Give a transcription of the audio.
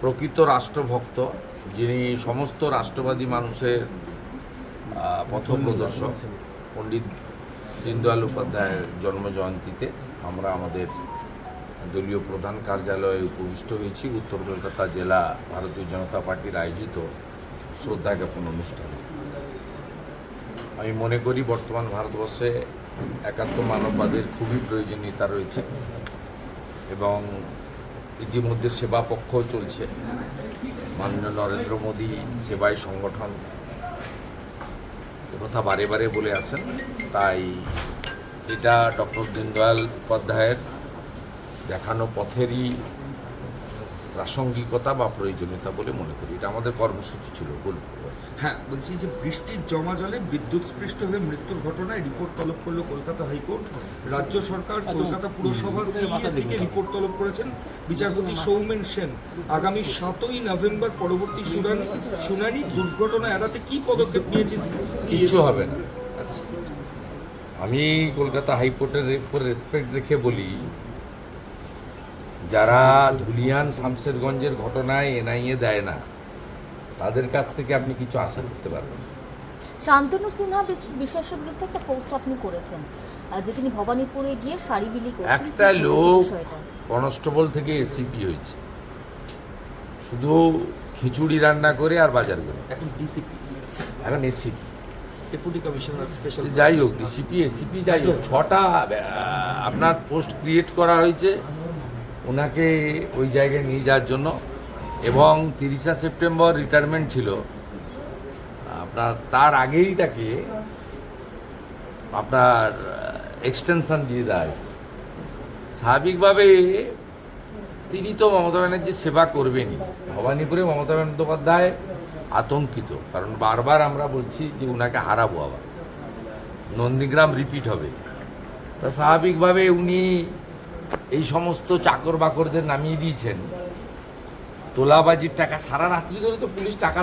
প্রকৃত রাষ্ট্রভক্ত, যিনি সমস্ত রাষ্ট্রবাদী মানুষের পথপ্রদর্শক, পণ্ডিত দীনদয়াল উপাধ্যায়ের জন্মজয়ন্তীতে আমরা আমাদের দলীয় প্রধান কার্যালয়ে উপবিষ্ট হয়েছি। উত্তর কলকাতা জেলা ভারতীয় জনতা পার্টির আয়োজিত শ্রদ্ধা জ্ঞাপন অনুষ্ঠানে। আমি মনে করি বর্তমান ভারতবর্ষে একাত্ম মানববাদের খুবই প্রয়োজনীয়তা রয়েছে এবং ইতিমধ্যে সেবা পক্ষ চলছে। মাননীয় নরেন্দ্র মোদী সেবায় সংগঠন কথা বারে বারে বলে আসেন। তাই এটা ডক্টর দীনদয়াল উপাধ্যায়ের দেখানো পথেরই প্রাসঙ্গিকতা বা প্রয়োজনীয়তা বলে মনে করি। এটা আমাদের কর্মসূচি ছিল হ্যাঁ বলছি যে বৃষ্টির জমা জলে বিদ্যুৎ স্পৃষ্ট হয়ে মৃত্যুর ঘটনায় রিপোর্ট তলব করল কলকাতা হাইকোর্ট। রাজ্য সরকার কলকাতা পুরসভা সিইএসসি কে রিপোর্ট তলব করেছেন বিচারপতি সৌমেন সেন। আগামী সাতই নভেম্বর পরবর্তী শুনানি শুনানি দুর্ঘটনা এড়াতে কি পদক্ষেপ নিয়েছে কিছু হবে না। আমি কলকাতা হাইকোর্টের উপর রেসপেক্ট রেখে বলি যারা ধুলিয়ান শামশেরগঞ্জের ঘটনায় এনআইএ দেয় না তাদের কাছ থেকে আপনি কিছু আশা করতে পারবেন। শান্তনু সিনহা বিশ- বিশ্বাসের বিরুদ্ধে একটা পোস্ট আপনি করেছেন যে তিনি ভবানীপুরে গিয়ে শাড়ি বিলি করছেন। একটা লোক? কনস্টেবল থেকে এসিপি হয়েছে। শুধু খিচুড়ি রান্না করে আর বাজার করে। এখন ডিসিপি। এখন এসিপি। ডেপুটি কমিশনার স্পেশাল যাই হোক ডিসিপি এসিপি যাই হোক ছটা আপনার পোস্ট ক্রিয়েট করা হয়েছে। ওনাকে ওই জায়গায় নিয়ে যাওয়ার জন্য। এবং তিরিশা সেপ্টেম্বর রিটায়ারমেন্ট ছিল। আপনার তার আগেই তাকে আপনার এক্সটেনশন দিয়ে দেওয়া হয়েছে। স্বাভাবিকভাবে তিনি তো মমতা ব্যানার্জির সেবা করবেনই। ভবানীপুরে মমতা বন্দ্যোপাধ্যায় আতঙ্কিত। কারণ বারবার আমরা বলছি যে ওনাকে হারাবো আবার। নন্দীগ্রাম রিপিট হবে। তা স্বাভাবিকভাবে উনি এই সমস্ত চাকর বাকরদের নামিয়ে দিয়েছেন। তোলাবাজির টাকা সারা রাত্রি ধরে তো পুলিশ টাকা